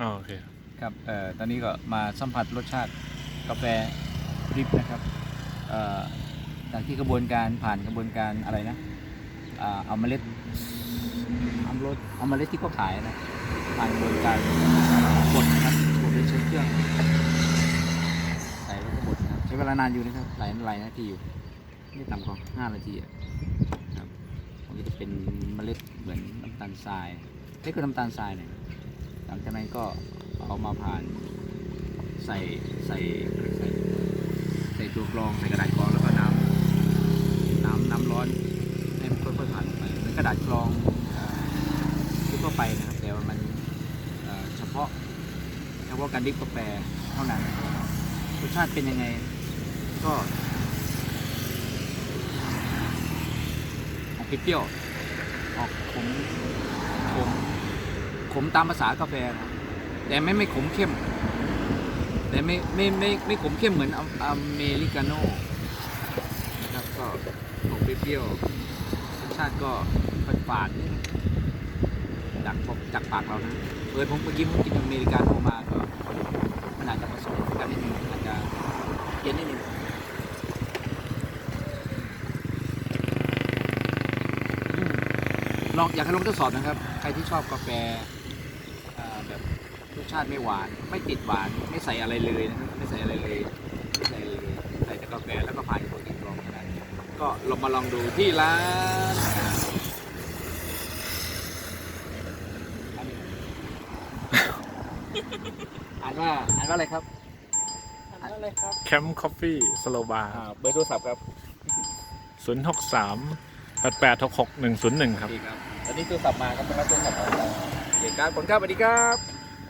อ๋อโอเค ครับเอ่อตอนนี้ก็มาสัมผัสรสชาติกาแฟดริปนะครับเอ่อจากที่กระบวนการผ่านกระบวนการอะไรนะอ่าเอาเมล็ดเอาเมล็ดเอาเมล็ดที่เขาขายนะผ่านกระบวนการบดนะครับบดด้วยใช้เครื่องใส่แล้วก็บดนะครับใช้เวลานานอยู่นะครับหลายหลายนาทีอยู่ไม่ต่ำกว่าห้านาทีอะครับมันก็จะเป็นเมล็ดเหมือนน้ำตาลทรายเล็กกว่าน้ำตาลทรายหน่อย หลังจากนั้นก็เอามาผ่านใส่ใส่ใส่ใส่ตัวกรองใส่กระดาษกรองแล้วก็น้ำน้ำน้ำร้อนให้มันค่อยๆผ่านไปเหมือนกระดาษกรองทั่วไปนะครับแต่ว่ามันเฉพาะเฉพาะการดิบกาแฟเท่านั้นรสชาติเป็นยังไงก็ออกเปรี้ยวออกขม มตามภาษากาแฟนะแต่ไม่ไม่ขมเข้ม แต่ไม่ไม่ไม่ไม่ขมเข้มเหมือนออเมริกาโน่นะครับก็ออกเปรี้ยวรสชาติก็ฝาดๆนิดนึงจากจากปากเรานะเออผมเมื่อกี้ผมกินอเมริกาโน่มาก็มันอาจจะผสมกันนิดนึงอาจจะเย็นนิดนึงลองอยากให้ลองทดสอบนะครับ ใครที่ชอบกาแฟ สชาติไม่หวาน ไม่ติดหวาน ไม่ใส่อะไรเลยนะครับไม่ใส่อะไรเลยไม่ใส่อะไรเลยใส่แต่กาแฟแล้วก็ผ่านตัวกินกรองเท่านั้นก็ลองมาลองดูที่ร้านอ่านว่าอ่านว่าอะไรครับอ่านว่าอะไรครับแคมป์คอฟฟี่สโลบาร์อ่าเบอร์โทรศัพท์ครับศูนย์หกสามแปดแปดหกหกหนึ่งศูนย์หนึ่งครับ ดีครับตอนนี้โทรศัพท์มาครับเป็นรับโทรศัพท์ของเราโอเคครับขอบคุณครับสวัสดีครับ